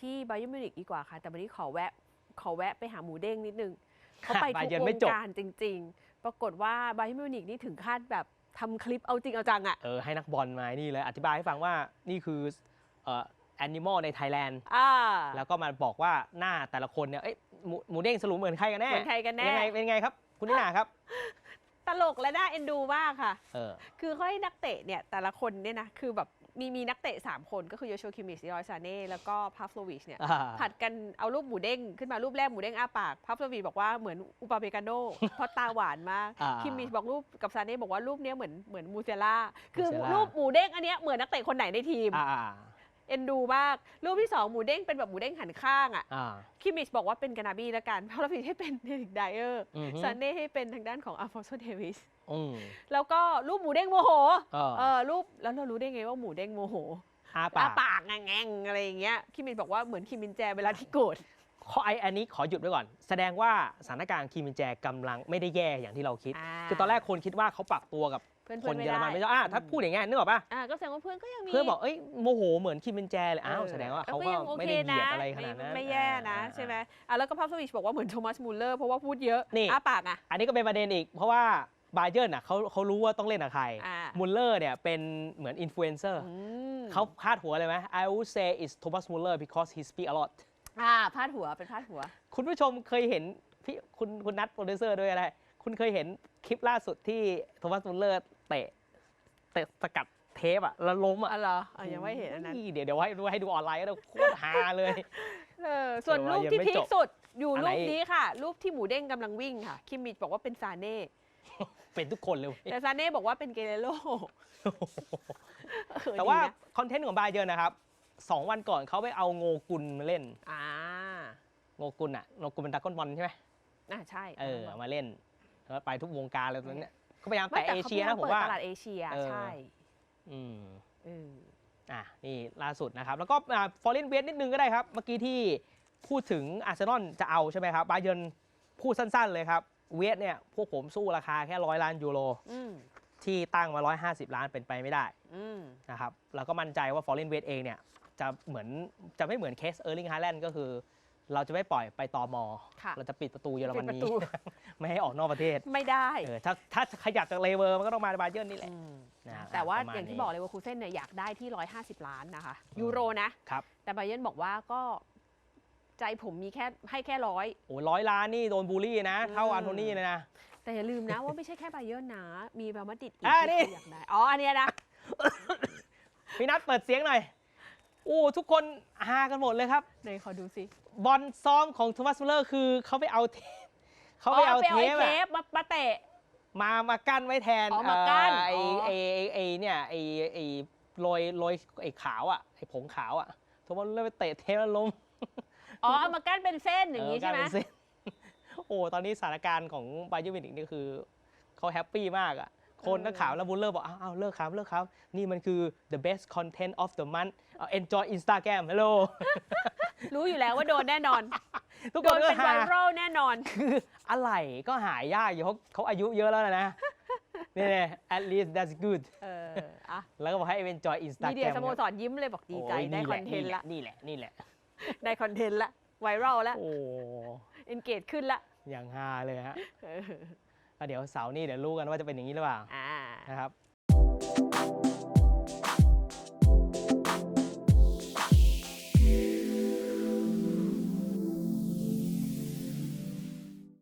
ที่ไบเ e อร์มิวนิกดีกว่าค่ะ แต่วันนี้ขอแวะขอแวะไปหาหมูเด้งนิดนึงเขาไปทุก Bayern วไม่งจบการจริง ๆ ปรากฏว่าไบเ e อร์มิวนิกนี่ถึงขั้นแบบทำคลิปเอาจริงเอาจังอะเออให้นักบอลมานี่เลยอธิบายให้ฟังว่านี่คือเอ่อแอนิมอลในไทยแลนด์อ่าแล้วก็มาบอกว่าหน้าแต่ละคนเนี่ยเอ้ยหมูหมูเด้งสรุปเหมือนใครกันแน่เหมือนใครกันแน่ยังไงเป็นไงครับ คุณนิน่าครับ ตลกและน่าเอ็นดูมากค่ะเออคือเขาให้นักเตะเนี่ยแต่ละคนเนี่ยนะคือแบบ มีมีนักเตะ 3 คนก็คือโยชัวคิมิชยอยซาเน่แล้วก็พาฟโลวิชเนี่ยอ่าผัดกันเอารูปหมูเด้งขึ้นมารูปแรกหมูเด้งอ้าปากพาฟโลวิชบอกว่าเหมือนอุปาเปกาโนเพราะตาหวานมากอ่าคิมมิชบอกรูปกับซาเน่บอกว่ารูปเนี้ยเหมือนเหมือนมูเซล่าคือมูเซล่ารูปหมูเด้งอันเนี้ยเหมือนนักเตะคนไหนในทีมอ่าอ่าเอ็นดูมาก รูปที่2หมูเด้งเป็นแบบหมูเด้งหันข้างอะอ่าคิมมิชบอกว่าเป็นกานาบีแล้วกันพาฟโลวิชให้เป็นเดริกไดเออร์อือฮึซาเน่ให้เป็นทางด้านของอัลฟอนโซเดวิสอืม แล้วก็รูปหมูเด้งโมโหเออเออรูปแล้วเรารู้ได้ไงว่าหมูเด้งโมโหอาอ้าปากปากแงงๆอะไรอย่างเงี้ยคิมมินบอกว่าเหมือนคิมมินแจเวลาที่โกรธขอไออันนี้ขอหยุดไว้ก่อน แสดงว่าสถานการณ์คีมินแจกำลังไม่ได้แย่อย่างที่เราคิด คือตอนแรกคนคิดว่าเขาปรับตัวกับเพื่อนคนๆไม่เยอรได้มันไม่ได้อะถ้าพูดอย่างเงี้ยนึกออกปะอ่าก็แสดงว่าเพื่อนก็ยังมีเพื่อนบอกเอ้ยโมโหเหมือนคีมินแจเลยอ้าวแสดงว่าเขาก็ยังโอไม่เคได้เหยียดนะอะไรขนาดนั้นไม่ไม่แย่นะอ่าใช่ไหมอะแล้วก็พาฟสวิชบอกว่าเหมือนโทมัสมูลเลอร์เพราะว่าพูดเยอะนี่อ้าปากอะอันนี้ก็เป็นประเด็นอีกเพราะว่า บาเยิร์นอะเขาเขารู้ว่าต้องเล่นกับใครอ่ามุลเลอร์เนี่ยเป็นเหมือนอินฟลูเอนเซอร์อืมเขาพาดหัวเลยไหม I would say it's Thomas Muller because he speak a lot อ่าพาดหัวเป็นพาดหัว คุณผู้ชมเคยเห็นพี่คุณคุณนัทโปรดิวเซอร์ด้วยอะไร คุณเคยเห็นคลิปล่าสุดที่โทมัสมุลเลอร์เตะเตะสกัดเทปอะแล้วล้มอะอ๋อเหรออะยังไม่เห็นอันนั้น เดี๋ยวเดี๋ยวให้ดูให้ดูออนไลน์ก็ได้โคตรฮาเลย เออส่วนเออรูปยังที่ไม่พีจคบสุดอยู่อันไหนรูปนี้ค่ะ รูปที่หมูเด้งกำลังวิ่งค่ะ คิมมิชบอกว่าเป็นซาเน่ เป็นทุกคนเลยเว้ยแต่ซาเน่บอกว่าเป็นเกเรโร่เออแต่ว่าดีนะคอนเทนต์ของบาเยิร์นนะครับสองวันก่อนเขาไปเอาโงกุลมาเล่น อ่าโงกุลอะโงกุลเป็นดราก้อนบอลใช่ไหมอ่าใช่เออเอามาเล่นแล้วไปทุกวงการเลยตอนเนี้ยก็พยายามไม่แต่แต่เอเขาเชียนะผมเปิดว่าตลาดเอเชียเออใช่อืมเอออะนี่ล่าสุดนะครับ แล้วก็ฟอร์เรนเวสนิดนึงก็ได้ครับ เมื่อกี้ที่พูดถึงอาร์เซนอลจะเอาใช่ไหมครับบาเยิร์นพูดสั้นๆเลยครับ เวสเนี่ยพวกผมสู้ราคาแค่ร้อยล้านยูโรอืมที่ตั้งมา 150 ล้านเป็นไปไม่ได้อืมนะครับแล้วก็มั่นใจว่าฟอร์เรนเวสเองเนี่ยจะเหมือนจะไม่เหมือนเคสเออร์ลิงฮาแลนด์ก็คือ เราจะไม่ปล่อยไปตอมอ ค่ะ เราจะปิดประตูเยอรมปิดประนีตู ไม่ให้ออกนอกประเทศไม่ได้เออถ้าถ้าขยับจากเลเวอร์มันก็ต้องมาบาเยิร์นนี่แหละอืมนะแต่ว่าประมาณอย่างที่นี้บอกเลยว่าคูเซ่นเนี่ยอยากได้ที่ 150 ล้านนะคะ ยูโรนะ ครับ แต่ไบเยร์นบอกว่าก็ ใจผมมีแค่ให้แค่ร้อย โอ้ร้อยล้านนี่โดนบูลลี่นะ เท่าอืมอันโทนี่เลยนะ แต่อย่าลืมนะว่าไม่ใช่แค่ไบเยร์นนะ มีเรอัลมาดริดอีกอ่าที่นี่เขาอยากได้อ๋อ อันเนี้ยนะ พี่นัทเปิดเสียงหน่อยโอ้ทุกคนฮากันหมดเลยครับ ไหนขอดูสิบอลซ้อมของโทมัสมูลเลอร์คือเขาไปเอาเทปเขาไปเอาไปเทไอ้ปเทอะปมามาเตะ มามากั้นไว้แทนอ๋อมากั้นเอ่อไออ๋อไอไอไอเนี่ยไอไอโรยโรยไอขาวอะไอผงขาวอะโทมัสมูลเลอร์ไปเตะเทปแล้วล้ม อ๋อเอามากั้นเป็นเส้นอย่างนี้เกลใช่ไหมเป็นเส้น โอ้ตอนนี้สถานการณ์ของบาเยอร์มิวนิกนี่คือเขาแฮปปี้มากอะ คนก็ขาวแล้วบูลเลอร์บอกอ้าวอ้าวเลิกครับเลิกครับ นี่มันคือ the best content of the month เอ่อ enjoy Instagram hello รู้อยู่แล้วว่าโดนแน่นอน ทุกโดคนนก็เป็นไวหารัลแน่นอนคืออะไรก็หายากอยู่เขาเขาอายุเยอะแล้วนะ นี่ๆ at least that's good เอออะแล้วก็บอกให้ enjoy มี Instagram เดียสโมสรยิ้มเลยบอกดีใจโอ้ยได้แหคอนเทนต์ละ นี่แหละนี่แหละ ได้คอนเทนต์ละไวรัลละโอ้เอนเกจขึ้นละอย่างฮาเลยฮะเออแล้วเดี๋ยวเสาร์นี้เดี๋ยวรู้กันว่าจะเป็นอย่างนี้หรือเปล่าอ่านะครับ